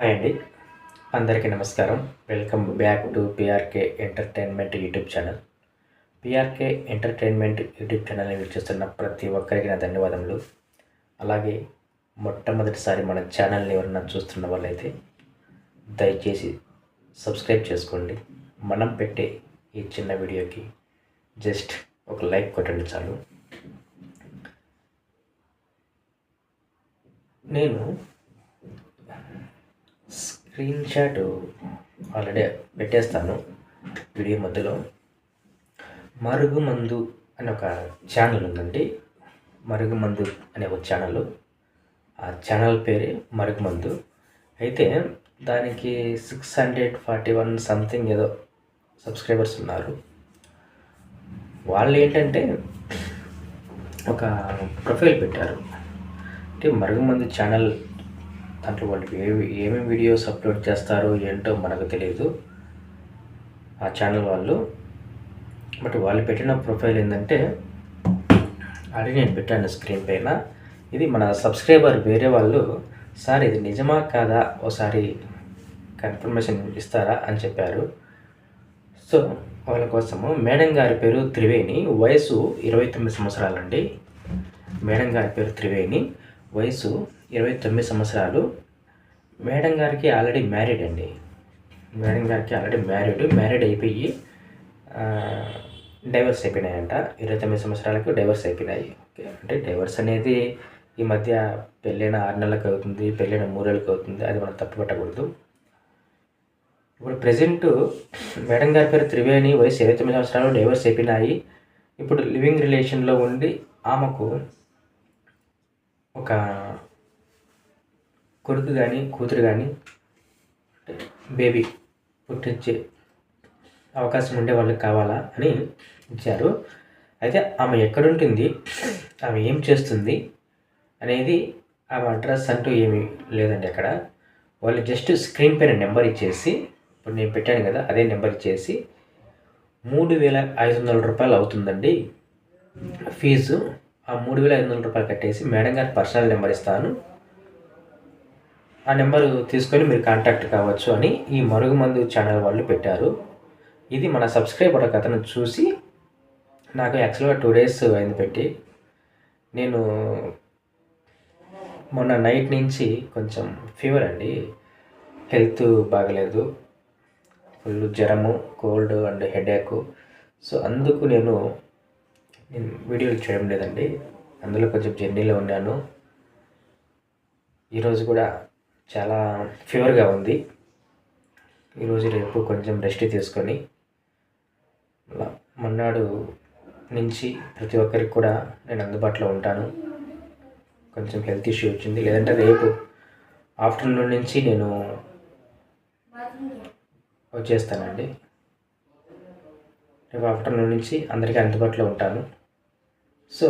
Hi అండి. అందరికీ నమస్కారం. Welcome back to PRK entertainment YouTube channel. PRK entertainment YouTube ఛానల్ని వీక్షిస్తున్న ప్రతి ఒక్కరికి నా ధన్యవాదములు. అలాగే మొట్టమొదటిసారి మన ఛానల్ని ఎవరన్నా చూస్తున్న వాళ్ళైతే దయచేసి సబ్స్క్రైబ్ చేసుకోండి. మనం పెట్టే ఈ చిన్న వీడియోకి జస్ట్ ఒక లైక్ కొట్టండి చాలు. నేను స్క్రీన్ షాట్ ఆల్రెడీ పెట్టేస్తాను వీడియో మధ్యలో. మరుగుమందు అనే ఒక ఛానల్ ఉందండి. మరుగుమందు అనే ఒక ఛానల్. ఆ ఛానల్ పేరే మరుగుమందు. అయితే దానికి six hundred forty one something ఏదో సబ్స్క్రైబర్స్ ఉన్నారు. వాళ్ళు ఏంటంటే ఒక ప్రొఫైల్ పెట్టారు. అంటే మరుగుమందు ఛానల్ దాంట్లో వాళ్ళు ఏవి ఏమేమి వీడియోస్ అప్లోడ్ చేస్తారో ఏంటో మనకు తెలియదు ఆ ఛానల్ వాళ్ళు. బట్ వాళ్ళు పెట్టిన ప్రొఫైల్ ఏంటంటే ఆల్రెడీ నేను పెట్టాను స్క్రీన్ పైన. ఇది మన సబ్స్క్రైబర్ వేరే వాళ్ళు సార్ ఇది నిజమా కాదా? ఒకసారి కన్ఫర్మేషన్ ఇస్తారా? అని చెప్పారు. సో వాళ్ళ కోసము మేడం గారి పేరు త్రివేణి వయసు ఇరవై తొమ్మిది సంవత్సరాలండి. మేడం గారి పేరు త్రివేణి. వయసు ఇరవై తొమ్మిది సంవత్సరాలు. మేడం గారికి ఆల్రెడీ మ్యారీడ్ అండి. మేడం గారికి ఆల్రెడీ మ్యారీడ్ మ్యారీడ్ అయిపోయి డైవర్స్ అయిపోయినాయంట. ఇరవై తొమ్మిది సంవత్సరాలకు డైవర్స్ అయిపోయినాయి. ఓకే అంటే డైవర్స్ అనేది ఈ మధ్య పెళ్ళైన ఆరు నెలలకు అవుతుంది పెళ్ళైన మూడు అవుతుంది అది మనం తప్పు పట్టకూడదు. ఇప్పుడు ప్రజెంట్ మేడం గారి పేరు త్రివేణి వయసు ఇరవై తొమ్మిది సంవత్సరాలు డైవర్స్ అయిపోయినాయి. ఇప్పుడు లివింగ్ రిలేషన్లో ఉండి ఆమెకు ఒక కొడుకు కానీ కూతురు కానీ బేబీ పుట్టించే అవకాశం ఉండే వాళ్ళకి కావాలా అని ఇచ్చారు. అయితే ఆమె ఎక్కడుంటుంది? ఆమె ఏం చేస్తుంది? అనేది ఆమె అడ్రస్ అంటూ ఏమీ లేదండి అక్కడ. వాళ్ళు జస్ట్ స్క్రీన్ పైన నెంబర్ ఇచ్చేసి ఇప్పుడు నేను పెట్టాను కదా అదే నెంబర్ ఇచ్చేసి మూడు వేల ఐదు వందల రూపాయలు అవుతుందండి ఫీజు. ఆ మూడు వేల ఐదు వందల రూపాయలు కట్టేసి మేడం గారి పర్సనల్ నెంబర్ ఇస్తాను. ఆ నెంబర్ తీసుకొని మీరు కాంటాక్ట్ కావచ్చు అని ఈ మరుగుమందు ఛానల్ వాళ్ళు పెట్టారు. ఇది మన సబ్స్క్రైబర్ ఒక అతను చూసి నాకు యాక్చువల్గా టూ డేస్ అయింది పెట్టి. నేను మొన్న నైట్ నుంచి కొంచెం ఫీవర్ అండి. హెల్త్ బాగలేదు. ఫుల్ జ్వరము కోల్డ్ అండ్ హెడేక్. సో అందుకు నేను నేను వీడియోలు చేయడం లేదండి. అందులో కొంచెం జర్నీలో ఉన్నాను. ఈరోజు కూడా చాలా ఫీవర్గా ఉంది. ఈరోజు రేపు కొంచెం రెస్ట్ తీసుకొని మొన్నాడు నుంచి ప్రతి ఒక్కరికి కూడా నేను అందుబాటులో ఉంటాను. కొంచెం హెల్త్ ఇష్యూ వచ్చింది. లేదంటే రేపు ఆఫ్టర్నూన్ నుంచి నేను వచ్చేస్తానండి. రేపు ఆఫ్టర్నూన్ నుంచి అందరికీ అందుబాటులో ఉంటాను. సో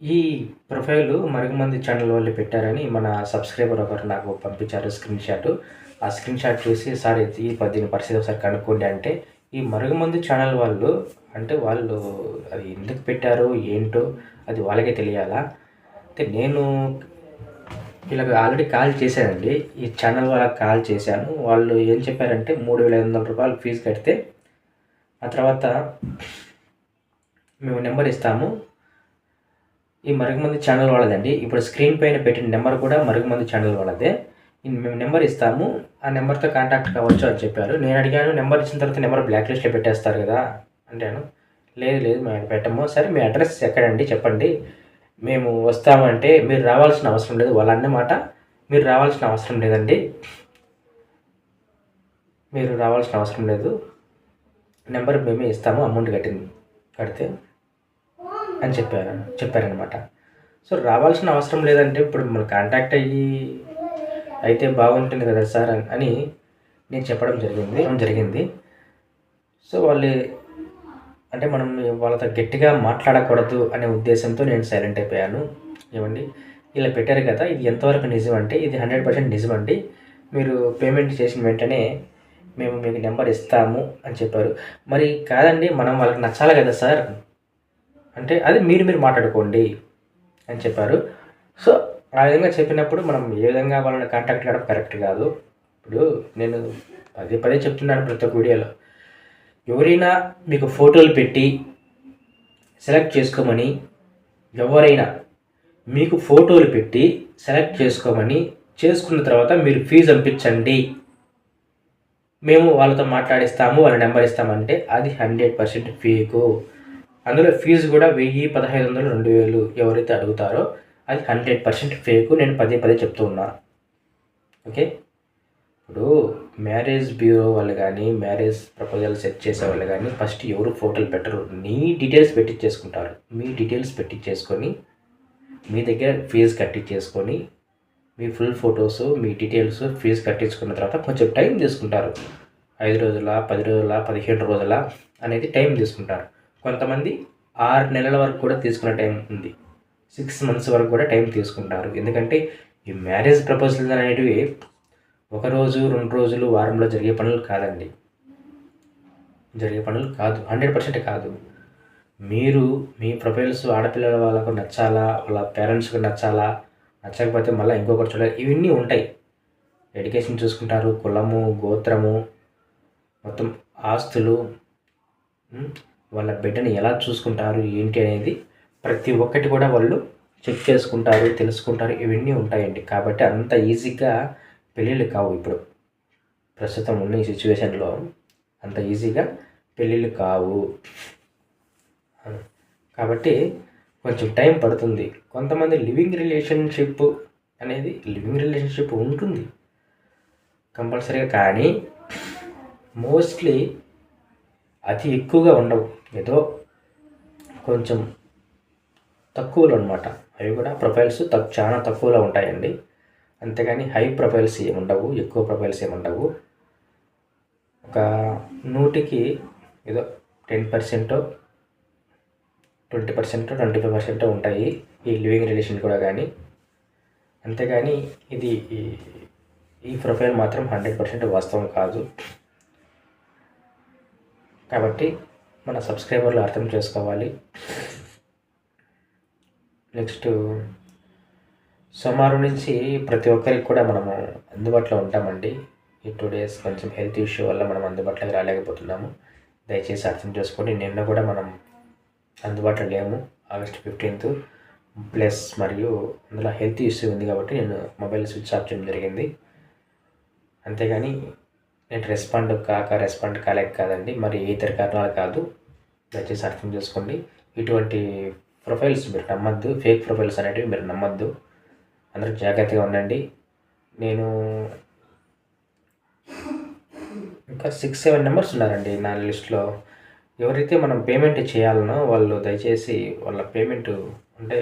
ఈ ప్రొఫైల్ మరుగుమంది ఛానల్ వాళ్ళు పెట్టారని మన సబ్స్క్రైబర్ ఒకరు నాకు పంపించారు స్క్రీన్ షాట్. ఆ స్క్రీన్ షాట్ చూసి సార్ ఈ దీని పరిస్థితి ఒకసారి కనుక్కోండి అంటే ఈ మరుగుమంది ఛానల్ వాళ్ళు అంటే వాళ్ళు అది ఎందుకు పెట్టారో ఏంటో అది వాళ్ళకే తెలియాలా? అయితే నేను వీళ్ళకి ఆల్రెడీ కాల్ చేశానండి. ఈ ఛానల్ వాళ్ళకి కాల్ చేశాను. వాళ్ళు ఏం చెప్పారంటే మూడు వేల ఐదు వందల రూపాయలు ఫీజు కడితే ఆ తర్వాత మేము నెంబర్ ఇస్తాము. ఈ మరుగుమంది ఛానల్ వాళ్ళదండి. ఇప్పుడు స్క్రీన్ పైన పెట్టిన నెంబర్ కూడా మరుగుమంది ఛానల్ వాళ్ళదే. మేము నెంబర్ ఇస్తాము. ఆ నెంబర్తో కాంటాక్ట్ కావచ్చు అని చెప్పారు. నేను అడిగాను నెంబర్ ఇచ్చిన తర్వాత నెంబర్ బ్లాక్ లిస్ట్లో పెట్టేస్తారు కదా అంటాను. లేదు లేదు మేము పెట్టము. సరే మీ అడ్రస్ ఎక్కడండి చెప్పండి. మేము వస్తామంటే మీరు రావాల్సిన అవసరం లేదు. వాళ్ళ అన్నమాట. మీరు రావాల్సిన అవసరం లేదండి. మీరు రావాల్సిన అవసరం లేదు. నెంబర్ మేమే ఇస్తాము. అమౌంట్ కట్టింది. కడితే అని చెప్పారు చెప్పారనమాట సో రావాల్సిన అవసరం లేదంటే ఇప్పుడు మిమ్మల్ని కాంటాక్ట్ అయ్యి అయితే బాగుంటుంది కదా సార్ అని నేను చెప్పడం జరిగింది జరిగింది. సో వాళ్ళు అంటే మనం వాళ్ళతో గట్టిగా మాట్లాడకూడదు అనే ఉద్దేశంతో నేను సైలెంట్ అయిపోయాను. ఏమండి? ఇలా పెట్టారు కదా ఇది ఎంతవరకు నిజం అంటే ఇది హండ్రెడ్ పర్సెంట్ నిజం అండి. మీరు పేమెంట్ చేసిన వెంటనే మేము మీకు నెంబర్ ఇస్తాము అని చెప్పారు. మరి కాదండి మనం వాళ్ళకి నచ్చాలి కదా సార్? అంటే అది మీరు మీరు మాట్లాడుకోండి అని చెప్పారు. సో ఆ విధంగా చెప్పినప్పుడు మనం ఏ విధంగా వాళ్ళని కాంటాక్ట్ కావడం కరెక్ట్ కాదు. ఇప్పుడు నేను పదే పదే చెప్తున్నాను ప్రతి ఒక్క వీడియోలో. ఎవరైనా మీకు ఫోటోలు పెట్టి సెలెక్ట్ చేసుకోమని ఎవరైనా మీకు ఫోటోలు పెట్టి సెలెక్ట్ చేసుకోమని చేసుకున్న తర్వాత మీరు ఫీజు పంపించండి. మేము వాళ్ళతో మాట్లాడిస్తాము వాళ్ళ నెంబర్ ఇస్తామంటే అది హండ్రెడ్ పర్సెంట్ ఫీకు అందులో ఫీజు కూడా వెయ్యి పదహైదు వందలు రెండు వేలు ఎవరైతే అడుగుతారో అది హండ్రెడ్ పర్సెంట్ ఫేకు నేను పదే పదే చెప్తూ ఉన్నాను ఓకే? ఇప్పుడు మ్యారేజ్ బ్యూరో వాళ్ళు కానీ మ్యారేజ్ ప్రపోజల్ సెట్ చేసే వాళ్ళు కానీ ఫస్ట్ ఎవరు ఫోటోలు పెట్టరు. నీ డీటెయిల్స్ పెట్టించేసుకుంటారు మీ డీటెయిల్స్ పెట్టించేసుకొని మీ దగ్గర ఫీజు కట్టించేసుకొని మీ ఫుల్ ఫొటోస్ మీ డీటెయిల్స్ ఫీజు కట్టించుకున్న తర్వాత కొంచెం టైం తీసుకుంటారు. ఐదు రోజుల పది రోజుల పదిహేడు రోజుల అనేది టైం తీసుకుంటారు. కొంతమంది ఆరు నెలల వరకు కూడా తీసుకునే టైం ఉంది. సిక్స్ మంత్స్ వరకు కూడా టైం తీసుకుంటారు. ఎందుకంటే ఈ మ్యారేజ్ ప్రపోజల్స్ అనేటివి ఒక రోజు రెండు రోజులు వారంలో జరిగే పనులు కాదండి. జరిగే పనులు కాదు. హండ్రెడ్ పర్సెంట్ కాదు. మీరు మీ ప్రొఫైల్స్ ఆడపిల్లల వాళ్ళకు నచ్చాలా? వాళ్ళ పేరెంట్స్కి నచ్చాలా? నచ్చకపోతే మళ్ళీ ఇంకొకటి చూడాలి. ఇవన్నీ ఉంటాయి. ఎడ్యుకేషన్ చూసుకుంటారు. కులము గోత్రము మొత్తం ఆస్తులు వాళ్ళ బిడ్డని ఎలా చూసుకుంటారు ఏంటి అనేది ప్రతి ఒక్కటి కూడా వాళ్ళు చెక్ చేసుకుంటారు తెలుసుకుంటారు. ఇవన్నీ ఉంటాయండి. కాబట్టి అంత ఈజీగా పెళ్ళిళ్ళు కావు ఇప్పుడు. ప్రస్తుతం ఉన్న ఈ సిచ్యువేషన్లో అంత ఈజీగా పెళ్ళిళ్ళు కావు. కాబట్టి కొంచెం టైం పడుతుంది. కొంతమంది లివింగ్ రిలేషన్షిప్ అనేది లివింగ్ రిలేషన్షిప్ ఉంటుంది కంపల్సరీగా. కానీ మోస్ట్లీ అతి ఎక్కువగా ఉండవు. ఏదో కొంచెం తక్కువలో అనమాట అవి కూడా ప్రొఫైల్స్ తక్కు చాలా తక్కువలో ఉంటాయండి. అంతేగాని హై ప్రొఫైల్స్ ఏమి ఉండవు ఎక్కువ ప్రొఫైల్స్ ఏమి ఉండవు. ఒక నూటికి ఏదో ten percent twenty percent twenty five percent ఉంటాయి ఈ లివింగ్ రిలేషన్ కూడా కానీ అంతేగాని ఇది ఈ ప్రొఫైల్ మాత్రం హండ్రెడ్ పర్సెంట్ వాస్తవం కాదు. కాబట్టి మన సబ్స్క్రైబర్లు అర్థం చేసుకోవాలి. నెక్స్ట్ సోమవారం నుంచి ప్రతి ఒక్కరికి కూడా మనము అందుబాటులో ఉంటామండి. ఈ టూ డేస్ కొంచెం హెల్త్ ఇష్యూ వల్ల మనం అందుబాటులోకి రాలేకపోతున్నాము. దయచేసి అర్థం చేసుకోండి. నిన్న కూడా మనం అందుబాటులో లేము. ఆగస్ట్ ఫిఫ్టీన్త్ ప్లస్ మరియు అందులో హెల్త్ ఇష్యూ ఉంది కాబట్టి నేను మొబైల్ స్విచ్ ఆఫ్ చేయడం జరిగింది. అంతేగాని నేను రెస్పాండ్ కాక రెస్పాండ్ కాలేక కాదండి. మరి ఇతర కారణాలు కాదు. దయచేసి అర్థం చేసుకోండి. ఇటువంటి ప్రొఫైల్స్ మీరు నమ్మద్దు. ఫేక్ ప్రొఫైల్స్ అనేటివి మీరు నమ్మద్దు. అందరూ జాగ్రత్తగా ఉండండి. నేను ఇంకా సిక్స్ సెవెన్ నెంబర్స్ ఉన్నారండి నా లిస్ట్లో ఎవరైతే మనం పేమెంట్ చేయాలనో వాళ్ళు దయచేసి వాళ్ళ పేమెంట్ అంటే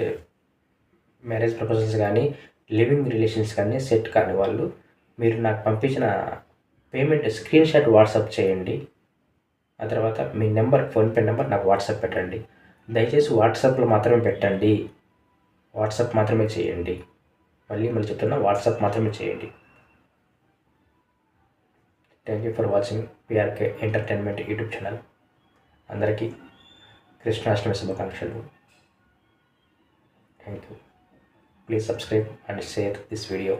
మ్యారేజ్ ప్రపోజల్స్ కానీ లివింగ్ రిలేషన్స్ కానీ సెట్ కానీ వాళ్ళు మీరు నాకు పంపించిన పేమెంట్ స్క్రీన్ షాట్ వాట్సాప్ చేయండి. ఆ తర్వాత మీ నెంబర్ ఫోన్పే నెంబర్ నాకు వాట్సాప్ పెట్టండి. దయచేసి వాట్సాప్లో మాత్రమే పెట్టండి. వాట్సాప్ మాత్రమే చేయండి. మళ్ళీ మళ్ళీ చెప్తున్నా వాట్సాప్ మాత్రమే చేయండి. Thank you for watching PRK entertainment YouTube channel అందరికీ కృష్ణాష్టమి శుభాకాంక్షలు. Thank you please subscribe and share this video